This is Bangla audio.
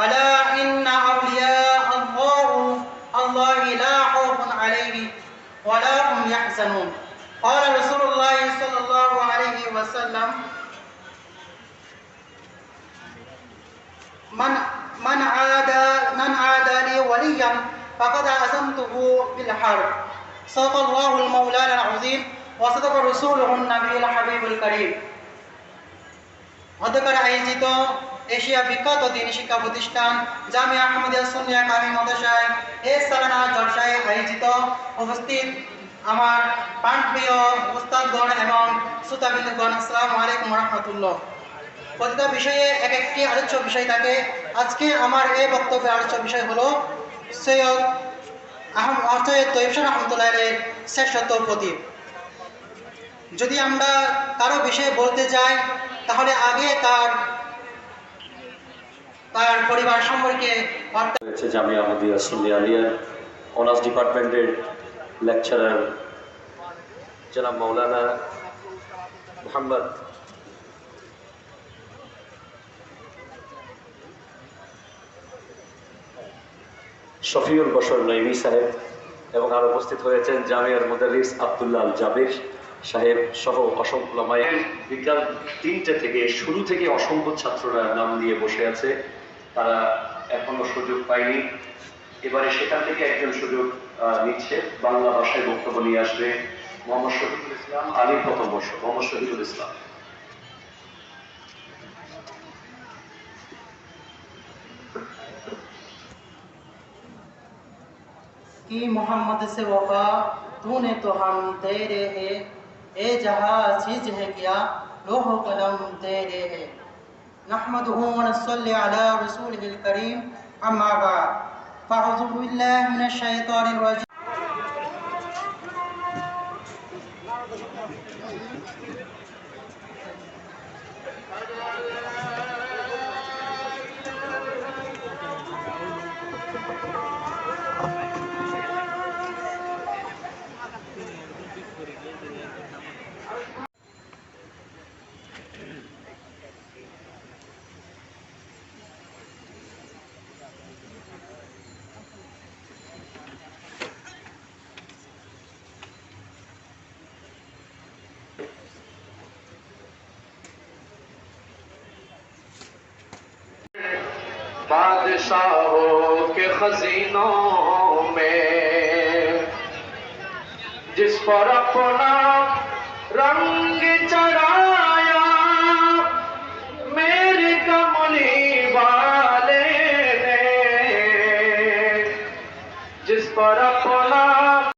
ألا إن أولياء الله الله لا خوف عليهم ولا هم يحزنون قال رسول الله صلى الله عليه وسلم من من عادى من عادى لي وليا فقد عزمته بالحرب صدق الله المولانا العظيم وصدق رسوله النبي الحبيب الكريم অধ্যকার আয়োজিত এশিয়া বিখ্যাত দিনী শিক্ষা প্রতিষ্ঠান জামিয়া আহমদিয়া সুনিয়া কামি মদশায় এ সালানা জলসায় আয়োজিত উপস্থিত আমার প্রাণপ্রিয় উস্তাদগণ এবং শ্রোতাবিন্দুগণ, আসসালামু আলাইকুম রহমতুল্লাহ প্রতিটা বিষয়ে এক একটি আলোচ্য বিষয় থাকে। আজকে আমার এই বক্তব্যের আলোচ্য বিষয় হলো সৈয়দ আহম সৈয়দ তৈবসান রহমতুল্লাহ এর শ্রেষ্ঠত্ব প্রতীক যদি আমরা কারও বিষয়ে বলতে যাই, তাহলে আগে তার তার পরিবার সম্পর্কে রয়েছে জামিয়া আহমদিয়া সুন্নি আলিয়ার অনার্স ডিপার্টমেন্টের লেকচারার জনাব মৌলানা মোহাম্মদ শফিউল বসর নইমি সাহেব এবং আর উপস্থিত হয়েছেন জামিয়ার মুদারিস আবদুল্লাহ জাবির। সাহেব সহ অসংখ্য মায়ের বিকাল তিনটে থেকে শুরু থেকে অসংখ্য ছাত্ররা নাম দিয়ে বসে আছে তারা এখনো সুযোগ পায়নি এবারে সেখান থেকে একজন সুযোগ আহ, নিচ্ছে বাংলা ভাষায় বক্তব্য নিয়ে আসবে মোহাম্মদ শহীদুল ইসলাম আলী প্রথম বর্ষ মোহাম্মদ শহীদুল ইসলাম कि मोहम्मद से वफा तूने तो हम तेरे है اے جہاں چیز ہے کیا؟ لوح و قلم تیرے دے ہے۔ نحمده ونصلي على رسوله الكريم أما بعد۔ فأعوذ بالله من الشيطان الرجيم بادشاہوں کے خزینوں میں جس پر اپنا